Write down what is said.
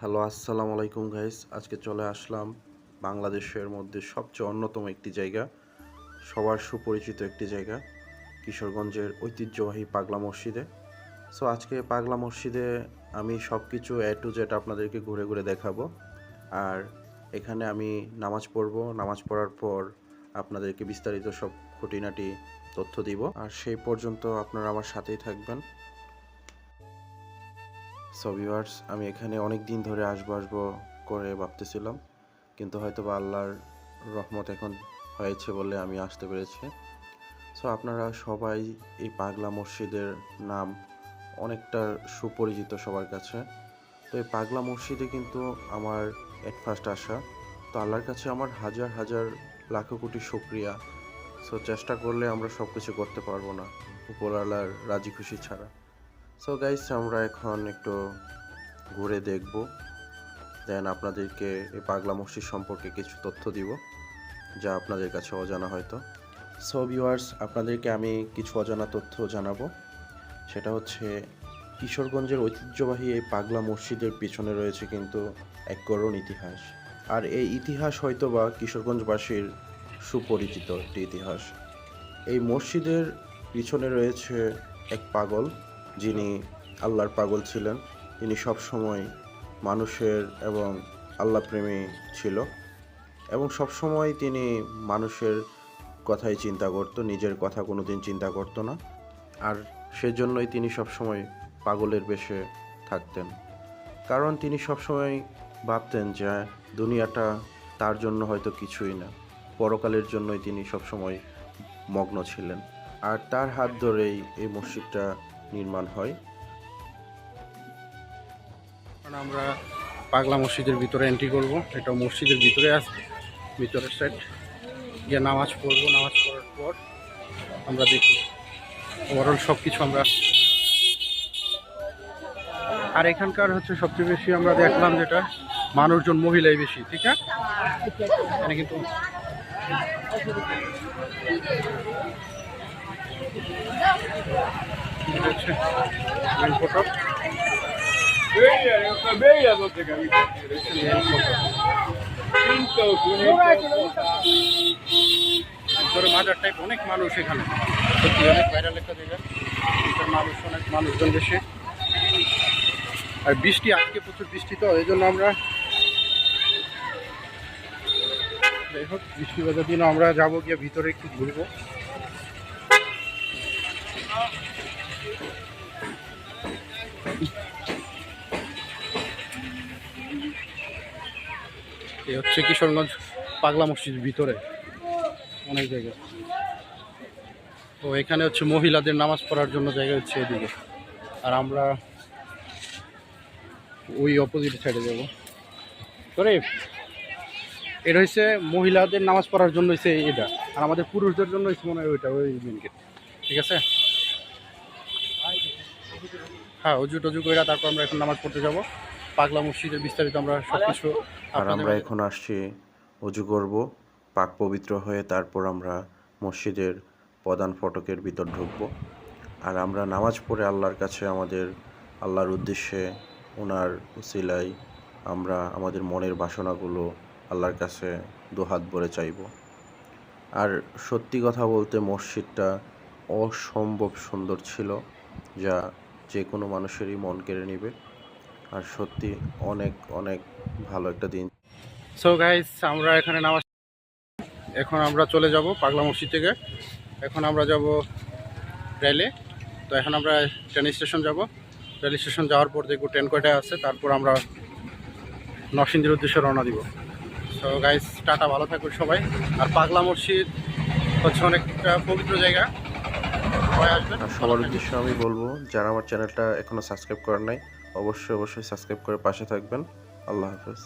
Hello, আসসালামু আলাইকুম guys. আজকে চলে আসলাম বাংলাদেশের মধ্যে সবচেয়ে অন্যতম একটি জায়গা, সবার সুপরিচিত একটি জায়গা, কিশোরগঞ্জের ঐতিহ্যবাহী পাগলা মসজিদে। সো আজকে পাগলা মসজিদে আমি সব কিছু এ টু জেড আপনাদেরকে ঘুরে ঘুরে দেখাবো। আর এখানে আমি নামাজ পড়ব, নামাজ পড়ার পর আপনাদেরকে বিস্তারিত সব খুঁটিনাটি তথ্য দিব। আর সেই পর্যন্ত আপনারা আমার সাথেই থাকবেন। সো ভিউয়ার্স আমি এখানে অনেক দিন ধরে আসব আসব করে ভাবতেছিলাম, কিন্তু হয়তো বা আল্লাহর রহমত এখন হয়েছে বলে আমি আসতে পেরেছি। সো আপনারা সবাই এই পাগলা মসজিদের নাম অনেকটা সুপরিচিত সবার কাছে। তো এই পাগলা মসজিদে কিন্তু আমার এট ফার্স্ট আসা তো আল্লাহর কাছে আমার হাজার হাজার লাখো কোটি শুক্রিয়া। সো চেষ্টা করলে আমরা সব কিছু করতে পারব না, উপরওয়ালার রাজি খুশি ছাড়া। সো গাইস আমরা এখন একটু ঘুরে দেখব। দেন আপনাদেরকে এই পাগলা মসজিদ সম্পর্কে কিছু তথ্য দিব, যা আপনাদের কাছে অজানা হয়তো। সো ভিউয়ার্স আপনাদেরকে আমি কিছু অজানা তথ্য জানাব। সেটা হচ্ছে, কিশোরগঞ্জের ঐতিহ্যবাহী এই পাগলা মসজিদের পিছনে রয়েছে কিন্তু এক করুণ ইতিহাস। আর এই ইতিহাস হয়তো বা কিশোরগঞ্জবাসীর সুপরিচিত একটি ইতিহাস। এই মসজিদের পিছনে রয়েছে এক পাগল যিনি আল্লাহর পাগল ছিলেন, তিনি সবসময় মানুষের এবং আল্লাহ প্রেমী ছিল এবং সবসময় তিনি মানুষের কথাই চিন্তা করতো, নিজের কথা কোনো দিন চিন্তা করতো না। আর সেজন্যই তিনি সবসময় পাগলের বেশে থাকতেন। কারণ তিনি সবসময় ভাবতেন যে দুনিয়াটা তার জন্য হয়তো কিছুই না। পরকালের জন্যই তিনি সবসময় মগ্ন ছিলেন। আর তার হাত ধরেই এই মসজিদটা নির্মাণ হয়। আমরা পাগলা মসজিদের ভিতরে এন্ট্রি করব। এটা মসজিদের ভিতরে আছে, ভিতরের সাইড গিয়ে নামাজ পড়ব। নামাজ পড়ার পর আমরা দেখি। ওভারঅল সব কিছু আমরা আর এখানকার হচ্ছে সবচেয়ে বেশি আমরা দেখলাম যেটা, মানুষজন, মহিলাই বেশি, ঠিক আছে? কিন্তু Cinto, ভিতরে মাজার টাইপ অনেক মানুষ এখানে। সত্যি অনেক ভাইরাল একটা মানুষ অনেক মানুষজন বেশি। আর বৃষ্টি আজকে প্রচুর বৃষ্টি তো এই জন্য আমরা যাই হোক বৃষ্টি বাজার দিন আমরা যাব গিয়ে ভিতরে একটু ঘুরবো। এই হচ্ছে কিশোরগঞ্জ পাগলা মসজিদ ভিতরে। অনেক জায়গা। তো এখানে হচ্ছে মহিলাদের নামাজ পড়ার জন্য জায়গা হচ্ছে এদিকে। আর আমরা ওই অপোজিট সাইডে যাব। সরে এটা হচ্ছে মহিলাদের নামাজ পড়ার জন্য হচ্ছে এটা আর আমাদের পুরুষদের জন্য হচ্ছে মনে হয় ওইটা, ওই মেন গেট ঠিক আছে? হ্যাঁ অজু টজু করে তারপর আমরা এখন নামাজ পড়তে যাব। পাগলা মসজিদের বিস্তারিত আমরা সব কিছু আর আমরা এখন আসছি অজু করব পাক পবিত্র হয়ে তারপর আমরা মসজিদের প্রধান ফটকের ভিতর ঢুকব। আর আমরা নামাজ পড়ে আল্লাহর কাছে আমাদের আল্লাহর উদ্দেশ্যে ওনার উসিলাই আমরা আমাদের মনের বাসনাগুলো আল্লাহর কাছে দুহাত ভরে চাইব। আর সত্যি কথা বলতে মসজিদটা অসম্ভব সুন্দর ছিল যা যে কোনো মানুষেরই মন কেড়ে নেবে। আর সত্যি অনেক অনেক ভালো একটা দিন। সো গাইস আমরা এখানে নামাজ এখন আমরা চলে যাব পাগলা মসজিদ থেকে। এখন আমরা যাব রেলে। তো এখন আমরা ট্রেন স্টেশন যাব। রেল স্টেশন যাওয়ার পর দেখব ট্রেন কয়টায় আছে। তারপর আমরা নরসিংদীর উদ্দেশ্যে রওনা দিব। সো গাইস টাটা, ভালো থাকুন সবাই। আর পাগলা মসজিদ হচ্ছে অনেকটা পবিত্র জায়গা। সবার উদ্দেশ্যে আমি বলব, যারা আমার চ্যানেলটা এখনও সাবস্ক্রাইব করেন নাই, অবশ্যই অবশ্যই সাবস্ক্রাইব করে পাশে থাকবেন। আল্লাহ হাফেজ।